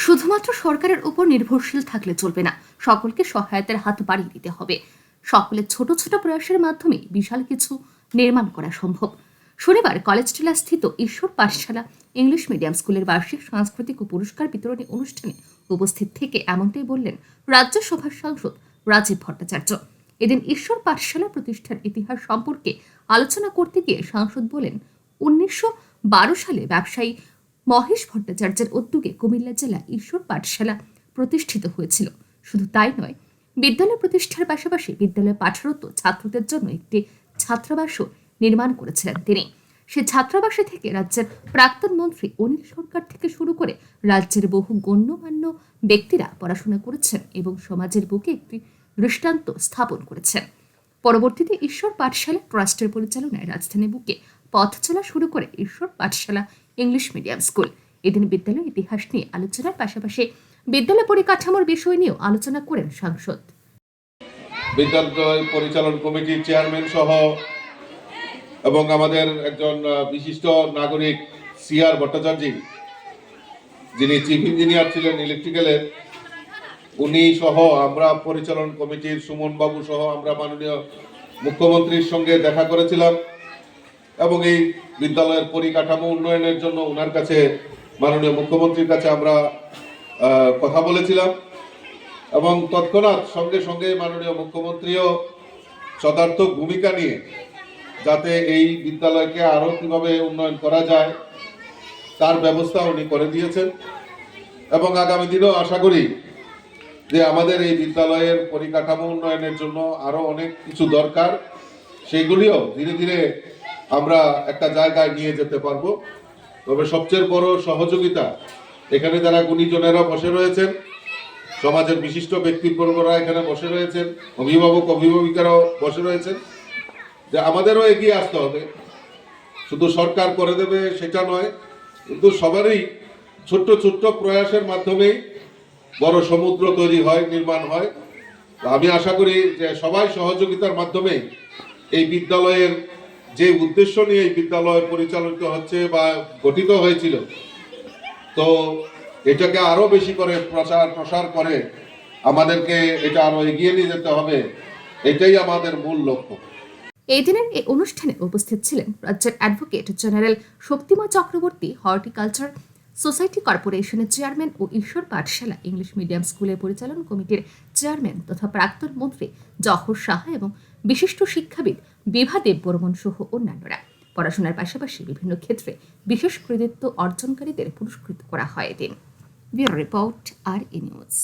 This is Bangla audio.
শুধুমাত্র সরকারের উপর নির্ভরশীল থাকলে চলবে না। সকলকে সহায়তার হাত বাড়িয়ে দিতে হবে। সকলের ছোট ছোট প্রয়াসের মাধ্যমে বিশাল কিছু নির্মাণ করা সম্ভব। শনিবার কলেজ টিলা স্থিত ঈশ্বর পাঠশালা ইংলিশ মিডিয়াম স্কুলের বার্ষিক সাংস্কৃতিক ও পুরস্কার বিতরণী অনুষ্ঠানে উপস্থিত থেকে এমনটাই বললেন রাজ্যসভার সাংসদ রাজীব ভট্টাচার্য। এদিন ঈশ্বর পাঠশালা প্রতিষ্ঠার ইতিহাস সম্পর্কে আলোচনা করতে গিয়ে সাংসদ বলেন, উনিশশো বারো সালে ব্যবসায়ী মহেশ ভট্টাচার্যের উদ্যোগে কুমিল্লা জেলা ঈশ্বর পাঠশালা প্রতিষ্ঠিত হয়েছিল। শুধু তাই নয়, বিদ্যালয় প্রতিষ্ঠার পাশাপাশি বিদ্যালয়ে পাঠরত ছাত্রদের জন্য একটি ছাত্রাবাসও নির্মাণ করেছিলেন তিনি। সে ছাত্রাবাসে থেকে রাজ্যের প্রাক্তন মন্ত্রী অনিল সরকার থেকে শুরু করে রাজ্যের বহু গণ্যমান্য ব্যক্তিরা পড়াশোনা করেছেন এবং সমাজের বুকে একটি দৃষ্টান্ত স্থাপন করেছেন। পরবর্তীতে ঈশ্বর পাঠশালা ট্রাস্টের পরিচালনায় রাজধানী বুকে পথ চলা শুরু করে ঈশ্বর পাঠশালা ইংলিশ মিডিয়াম স্কুল। এদিন বিদ্যালয় ইতিহাস নিয়ে আলোচনার পাশাপাশি বিদ্যালয় পরিকাঠামোর বিষয় নিয়েও আলোচনা করেন সাংসদ। বিদ্যালয় পরিচালন কমিটির চেয়ারম্যান সহ এবং আমাদের একজন বিশিষ্ট নাগরিক সিআর ভট্টাচার্য, যিনি চিফ ইঞ্জিনিয়ার ছিলেন ইলেকট্রিক্যালের উনি সহ আমরা পরিচালন কমিটির সুমন বাবু সহ আমরা মাননীয় মুখ্যমন্ত্রীর সঙ্গে দেখা করেছিলাম। এবং এই বিদ্যালয়ের পরিকাঠামো উন্নয়নের জন্য ওনার কাছে মাননীয় মুখ্যমন্ত্রীর কাছে আমরা কথা বলেছিলাম। এবং তৎক্ষণাৎ সঙ্গে সঙ্গে মাননীয় মুখ্যমন্ত্রীও সদার্থক ভূমিকা নিয়ে যাতে এই বিদ্যালয়কে আরও কীভাবে উন্নয়ন করা যায়, তার ব্যবস্থা উনি করে দিয়েছেন। এবং আগামী দিনেও আশা করি যে আমাদের এই বিদ্যালয়ের পরিকাঠামো উন্নয়নের জন্য আরও অনেক কিছু দরকার। সেগুলিও ধীরে ধীরে আমরা একটা জায়গায় নিয়ে যেতে পারব। তবে সবচেয়ে বড় সহযোগিতা, এখানে যারা গুণীজনেরা বসে রয়েছেন, সমাজের বিশিষ্ট ব্যক্তিবর্গরা এখানে বসে রয়েছেন, অভিভাবক, অভিভাবিকারাও বসে রয়েছেন, যে আমাদেরও এগিয়ে আসতে হবে। শুধু সরকার করে দেবে সেটা নয়, কিন্তু সবারই ছোট্ট ছোট্ট প্রয়াসের মাধ্যমেই বড় সমুদ্র তৈরি হয়, নির্মাণ হয়। আমি আশা করি যে সবাই সহযোগিতার মাধ্যমে এই বিদ্যালয়ের যে উদ্দেশ্য নিয়ে এই বিদ্যালয় পরিচালিত হচ্ছে বা গঠিত হয়েছিল, তো এটাকে আরও বেশি করে প্রচার প্রসার করে আমাদেরকে এটা আরও এগিয়ে নিয়ে যেতে হবে, এটাই আমাদের মূল লক্ষ্য। এই দিনের এই অনুষ্ঠানে উপস্থিত ছিলেন রাজ্যের অ্যাডভোকেট জেনারেল শক্তিমা চক্রবর্তী হর্টিকালচার সোসাইটি কর্পোরেশনের চেয়ারম্যান ও ঈশ্বর পাঠশালা ইংলিশ মিডিয়াম স্কুলের পরিচালন কমিটির চেয়ারম্যান তথা প্রাক্তন মন্ত্রী জহর সাহা এবং বিশিষ্ট শিক্ষাবিদ বিভা দেববর্মন সহ অন্যান্যরা। পড়াশোনার পাশাপাশি বিভিন্ন ক্ষেত্রে বিশেষ কৃতিত্ব অর্জনকারীদের পুরস্কৃত করা হয় এদিন রিপোর্ট আর ই নিউজ।